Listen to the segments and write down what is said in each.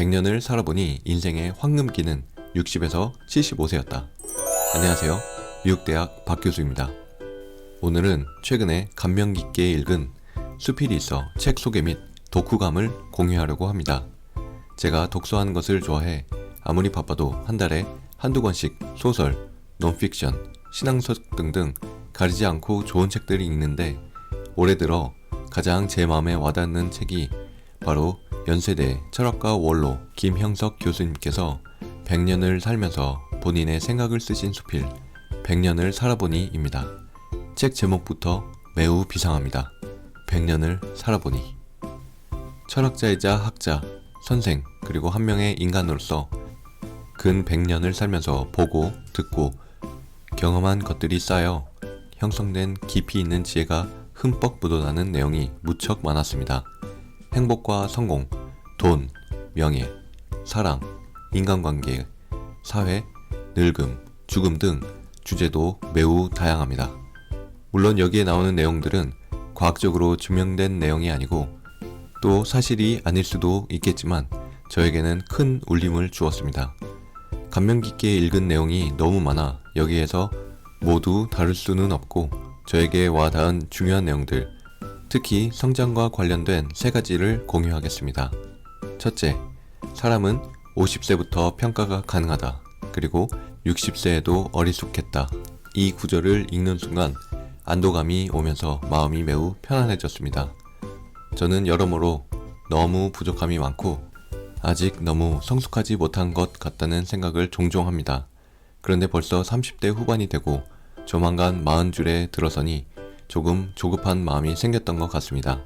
100년을 살아보니 인생의 황금기는 60에서 75세였다. 안녕하세요. 미국대학 박 교수입니다. 오늘은 최근에 감명 깊게 읽은 수필이 있어 책 소개 및 독후감을 공유하려고 합니다. 제가 독서하는 것을 좋아해 아무리 바빠도 한 달에 한두 권씩 소설, 논픽션, 신앙서 등등 가리지 않고 좋은 책들이 읽는데 올해 들어 가장 제 마음에 와닿는 책이 바로 연세대 철학과 원로 김형석 교수님께서 100년을 살면서 본인의 생각을 쓰신 수필 100년을 살아보니입니다. 책 제목부터 매우 비상합니다. 100년을 살아보니 철학자이자 학자, 선생, 그리고 한 명의 인간으로서 근 100년을 살면서 보고, 듣고, 경험한 것들이 쌓여 형성된 깊이 있는 지혜가 흠뻑 묻어나는 내용이 무척 많았습니다. 행복과 성공, 돈, 명예, 사랑, 인간관계, 사회, 늙음, 죽음 등 주제도 매우 다양합니다. 물론 여기에 나오는 내용들은 과학적으로 증명된 내용이 아니고 또 사실이 아닐 수도 있겠지만 저에게는 큰 울림을 주었습니다. 감명 깊게 읽은 내용이 너무 많아 여기에서 모두 다룰 수는 없고 저에게 와 닿은 중요한 내용들, 특히 성장과 관련된 세 가지를 공유하겠습니다. 첫째, 사람은 50세부터 평가가 가능하다. 그리고 60세에도 어리숙했다. 이 구절을 읽는 순간 안도감이 오면서 마음이 매우 편안해졌습니다. 저는 여러모로 너무 부족함이 많고 아직 너무 성숙하지 못한 것 같다는 생각을 종종 합니다. 그런데 벌써 30대 후반이 되고 조만간 40줄에 들어서니 조금 조급한 마음이 생겼던 것 같습니다.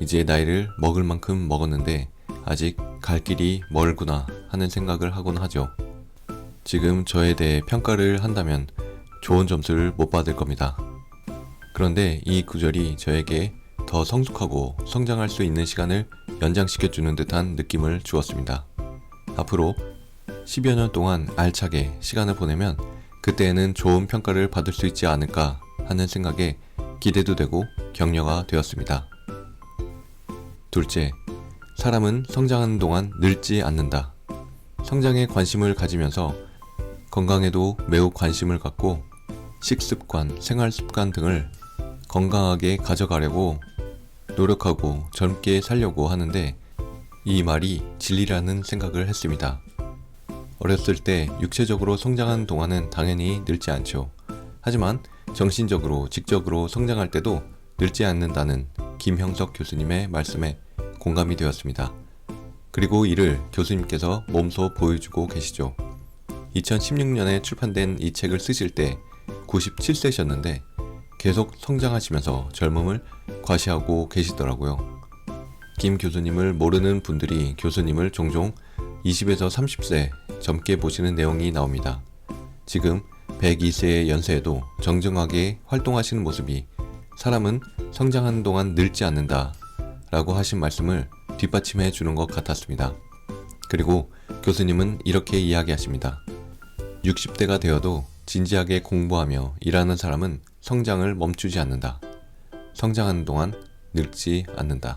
이제 나이를 먹을 만큼 먹었는데 아직 갈 길이 멀구나 하는 생각을 하곤 하죠. 지금 저에 대해 평가를 한다면 좋은 점수를 못 받을 겁니다. 그런데 이 구절이 저에게 더 성숙하고 성장할 수 있는 시간을 연장시켜주는 듯한 느낌을 주었습니다. 앞으로 10여 년 동안 알차게 시간을 보내면 그때에는 좋은 평가를 받을 수 있지 않을까 하는 생각에 기대도 되고 격려가 되었습니다. 둘째, 사람은 성장하는 동안 늙지 않는다. 성장에 관심을 가지면서 건강에도 매우 관심을 갖고 식습관, 생활습관 등을 건강하게 가져가려고 노력하고 젊게 살려고 하는데 이 말이 진리라는 생각을 했습니다. 어렸을 때 육체적으로 성장하는 동안은 당연히 늙지 않죠. 하지만 정신적으로, 직접으로 성장할 때도 늙지 않는다는 김형석 교수님의 말씀에 공감이 되었습니다. 그리고 이를 교수님께서 몸소 보여주고 계시죠. 2016년에 출판된 이 책을 쓰실 때 97세셨는데 계속 성장하시면서 젊음을 과시하고 계시더라고요. 김 교수님을 모르는 분들이 교수님을 종종 20에서 30세 젊게 보시는 내용이 나옵니다. 지금 102세의 연세에도 정정하게 활동하시는 모습이 사람은 성장하는 동안 늙지 않는다 라고 하신 말씀을 뒷받침해 주는 것 같았습니다. 그리고 교수님은 이렇게 이야기하십니다. 60대가 되어도 진지하게 공부하며 일하는 사람은 성장을 멈추지 않는다. 성장하는 동안 늙지 않는다.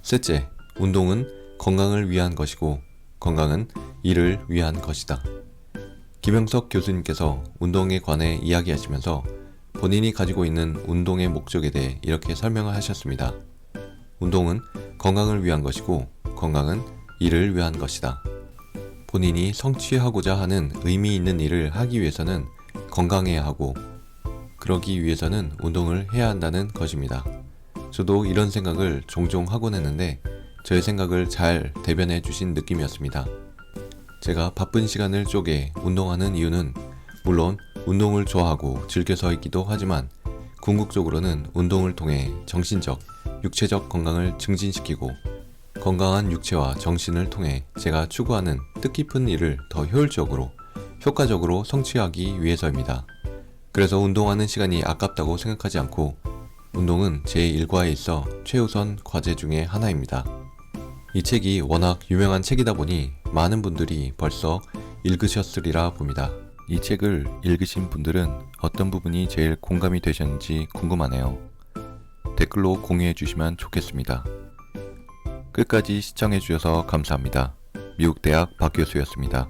셋째, 운동은 건강을 위한 것이고 건강은 이를 위한 것이다. 김영석 교수님께서 운동에 관해 이야기하시면서 본인이 가지고 있는 운동의 목적에 대해 이렇게 설명을 하셨습니다. 운동은 건강을 위한 것이고 건강은 이를 위한 것이다. 본인이 성취하고자 하는 의미 있는 일을 하기 위해서는 건강해야 하고 그러기 위해서는 운동을 해야 한다는 것입니다. 저도 이런 생각을 종종 하곤 했는데 저의 생각을 잘 대변해 주신 느낌이었습니다. 제가 바쁜 시간을 쪼개 운동하는 이유는 물론 운동을 좋아하고 즐겨서 있기도 하지만 궁극적으로는 운동을 통해 정신적, 육체적 건강을 증진시키고 건강한 육체와 정신을 통해 제가 추구하는 뜻깊은 일을 더 효율적으로, 효과적으로 성취하기 위해서입니다. 그래서 운동하는 시간이 아깝다고 생각하지 않고 운동은 제 일과에 있어 최우선 과제 중의 하나입니다. 이 책이 워낙 유명한 책이다 보니 많은 분들이 벌써 읽으셨으리라 봅니다. 이 책을 읽으신 분들은 어떤 부분이 제일 공감이 되셨는지 궁금하네요. 댓글로 공유해 주시면 좋겠습니다. 끝까지 시청해 주셔서 감사합니다. 미국 대학 박 교수였습니다.